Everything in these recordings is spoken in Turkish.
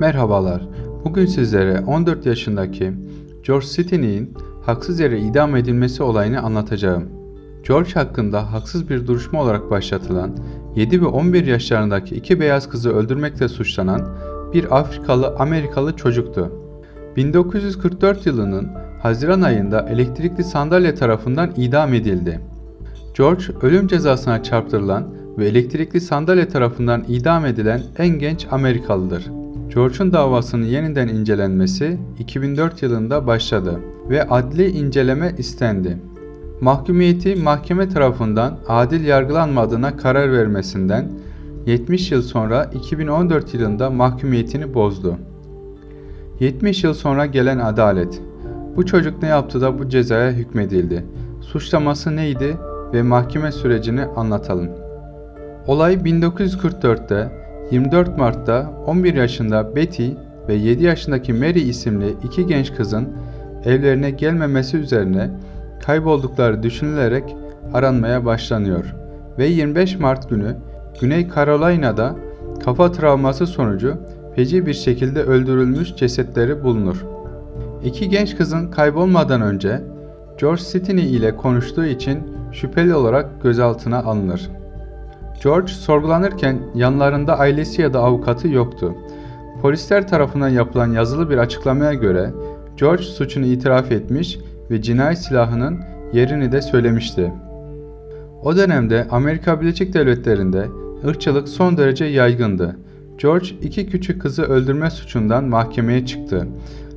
Merhabalar. Bugün sizlere 14 yaşındaki George Stinney'in haksız yere idam edilmesi olayını anlatacağım. George hakkında haksız bir duruşma olarak başlatılan 7 ve 11 yaşlarındaki iki beyaz kızı öldürmekle suçlanan bir Afrikalı Amerikalı çocuktu. 1944 yılının Haziran ayında elektrikli sandalye tarafından idam edildi. George ölüm cezasına çarptırılan ve elektrikli sandalye tarafından idam edilen en genç Amerikalıdır. George'un davasının yeniden incelenmesi 2004 yılında başladı ve adli inceleme istendi. Mahkumiyeti mahkeme tarafından adil yargılanmadığına karar vermesinden 70 yıl sonra 2014 yılında mahkumiyetini bozdu. 70 yıl sonra gelen adalet. Bu çocuk ne yaptı da bu cezaya hükmedildi? Suçlaması neydi ve mahkeme sürecini anlatalım. Olay 1944'te 24 Mart'ta 11 yaşında Betty ve 7 yaşındaki Mary isimli iki genç kızın evlerine gelmemesi üzerine kayboldukları düşünülerek aranmaya başlanıyor ve 25 Mart günü Güney Carolina'da kafa travması sonucu feci bir şekilde öldürülmüş cesetleri bulunur. İki genç kızın kaybolmadan önce George Stinney ile konuştuğu için şüpheli olarak gözaltına alınır. George sorgulanırken yanlarında ailesi ya da avukatı yoktu. Polisler tarafından yapılan yazılı bir açıklamaya göre George suçunu itiraf etmiş ve cinayet silahının yerini de söylemişti. O dönemde Amerika Birleşik Devletleri'nde ırkçılık son derece yaygındı. George iki küçük kızı öldürme suçundan mahkemeye çıktı.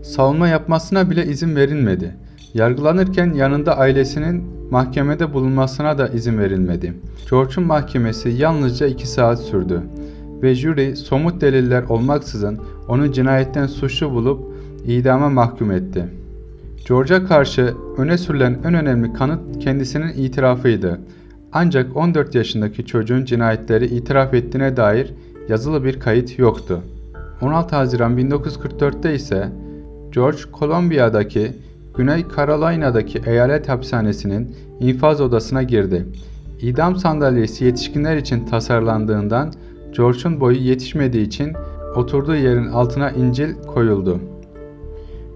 Savunma yapmasına bile izin verilmedi. Yargılanırken yanında ailesinin mahkemede bulunmasına da izin verilmedi. George'un mahkemesi yalnızca 2 saat sürdü ve jüri somut deliller olmaksızın onu cinayetten suçlu bulup idama mahkum etti. George'a karşı öne sürülen en önemli kanıt kendisinin itirafıydı. Ancak 14 yaşındaki çocuğun cinayetleri itiraf ettiğine dair yazılı bir kayıt yoktu. 16 Haziran 1944'te ise George Kolombiya'daki Güney Carolina'daki eyalet hapishanesinin infaz odasına girdi. İdam sandalyesi yetişkinler için tasarlandığından George'un boyu yetişmediği için oturduğu yerin altına incil koyuldu.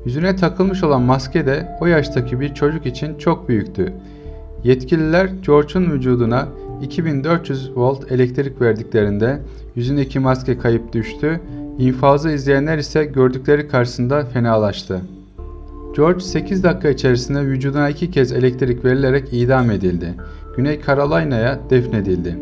Yüzüne takılmış olan maske de o yaştaki bir çocuk için çok büyüktü. Yetkililer George'un vücuduna 2400 volt elektrik verdiklerinde yüzündeki maske kayıp düştü. İnfazı izleyenler ise gördükleri karşısında fenalaştı. George 8 dakika içerisinde vücuduna iki kez elektrik verilerek idam edildi. Güney Carolina'ya defnedildi.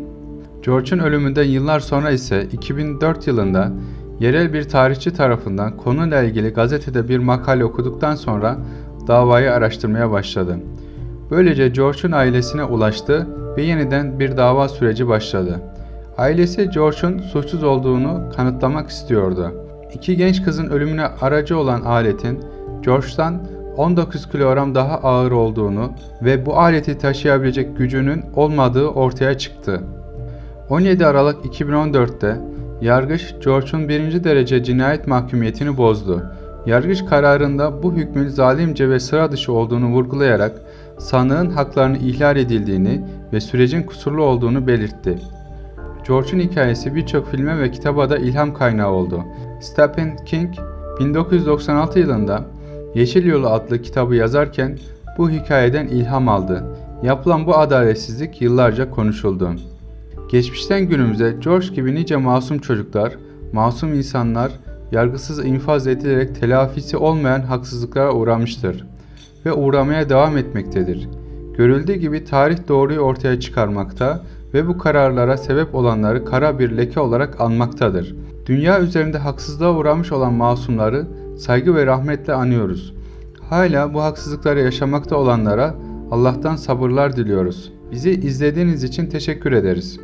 George'un ölümünden yıllar sonra ise 2004 yılında yerel bir tarihçi tarafından konuyla ilgili gazetede bir makale okuduktan sonra davayı araştırmaya başladı. Böylece George'un ailesine ulaştı ve yeniden bir dava süreci başladı. Ailesi George'un suçsuz olduğunu kanıtlamak istiyordu. İki genç kızın ölümüne aracı olan aletin George'dan 19 kilogram daha ağır olduğunu ve bu aleti taşıyabilecek gücünün olmadığı ortaya çıktı. 17 Aralık 2014'te yargıç George'un birinci derece cinayet mahkumiyetini bozdu. Yargıç kararında bu hükmün zalimce ve sıra dışı olduğunu vurgulayarak sanığın haklarını ihlal edildiğini ve sürecin kusurlu olduğunu belirtti. George'un hikayesi birçok filme ve kitaba da ilham kaynağı oldu. Stephen King 1996 yılında Yeşil Yolu adlı kitabı yazarken bu hikayeden ilham aldı. Yapılan bu adaletsizlik yıllarca konuşuldu. Geçmişten günümüze George gibi nice masum çocuklar, masum insanlar yargısız infaz edilerek telafisi olmayan haksızlıklara uğramıştır ve uğramaya devam etmektedir. Görüldüğü gibi tarih doğruyu ortaya çıkarmakta ve bu kararlara sebep olanları kara bir leke olarak anmaktadır. Dünya üzerinde haksızlığa uğramış olan masumları saygı ve rahmetle anıyoruz. Hala bu haksızlıkları yaşamakta olanlara Allah'tan sabırlar diliyoruz. Bizi izlediğiniz için teşekkür ederiz.